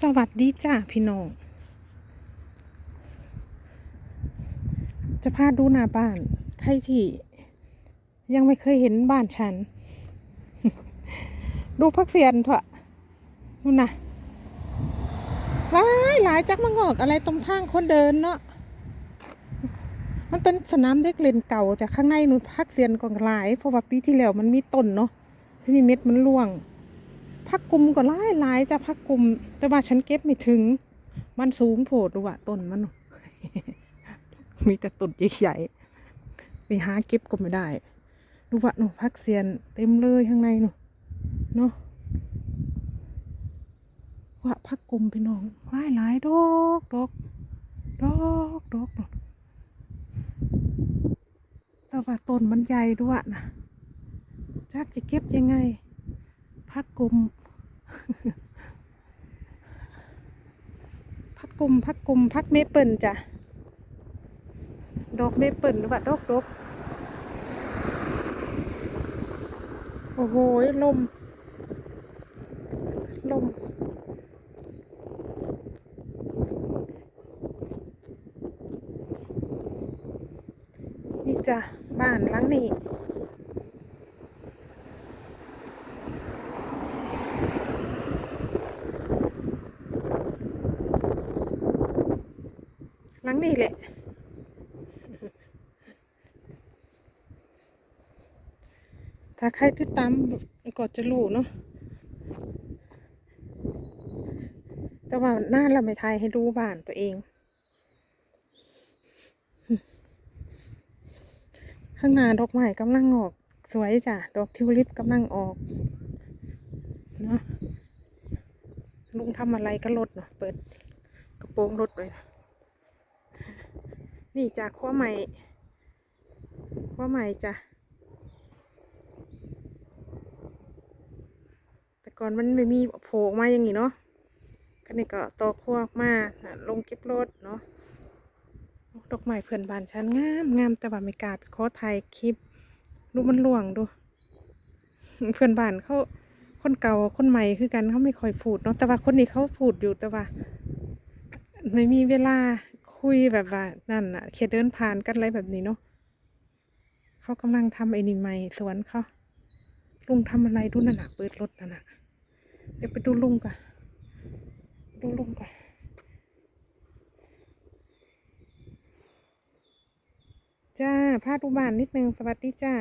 สวัสดีจ้าพี่น้อง จะพาดูหน้าบ้าน ใครที่ยังไม่เคยเห็นบ้านฉัน ดูพักเสียนเถอะนู่นนะหลายหลายจักมางอกอะไรตรงทางคนเดินเนาะ มันเป็นสนามเด็กเล่นเก่าจากข้างในนู่นพักเสียนก็หลาย เพราะว่าปีที่แล้วมันมีต้นเนาะที่นี่เม็ดมันร่วง พักกลุ่มก็หลายหลายจะพักกลุ่มแต่ว่าฉันเก็บไม่ถึง มันสูงโผดดูว่าต้นมัน มีแต่ต้นใหญ่ๆไปหาเก็บก็ไม่ได้ดูว่าหนูพักเสียนเต็มเลยข้างในหนูเนาะว่าพักกลุ่มพี่น้องหลายหลายดอกดอกดอกดอกดอกแต่ว่าต้นมันใหญ่ด้วยนะจักจะเก็บยังไง พักกลุ่ม พักกลุ่มพักกลุ่มพักเมเปิลจ้ะ ดอกเมเปิลหรือว่าดอกดอกโอ้โหลม ลมนี่จ้ะบ้านหลังนี้ังนี้แหละ ถ้าใครติดตามก็จะรู้เนาะ แต่ว่าหน้าเราไม่ทายให้ดูบ้านตัวเอง ข้างหน้าดอกไม้กำลังออก สวยจ้ะ ดอกทิวลิปกำลังออก เนาะลุงทำอะไรก็รถเนาะเปิดกระโปรงรถเลยนะ นี่จากขั้วใหม่ขั้วใหม่จ้ะแต่ก่อนมันไม่มีโผล่มาอย่างนี้เนาะก็นี่ก็ตอขั้วกมาลงเก็บรถเนาะดอกไม้เพื่อนบ้านฉันงามงามแต่ว่าไม่กล้าไปขอถ่ายคลิปดูมันหลวงดู เพื่อนบ้านเขาคนเก่าคนใหม่คือกันเขาไม่ค่อยพูดเนาะแต่ว่าคนนี้เขาพูดอยู่แต่ว่า ไม่มีเวลา คุยแบบว่านั่นอะแค่เดินผ่านกันอะไรแบบนี้เนาะเขากำลังทำไอ้นี่ใหม่สวนเขาลุงทำอะไรดูนั่นน่ะเปิดรถนั่นน่ะเดี๋ยวไปดูลุงก่อนดูลุงก่อนจ้าพาดูบ้านนิดนึงสวัสดีจ้า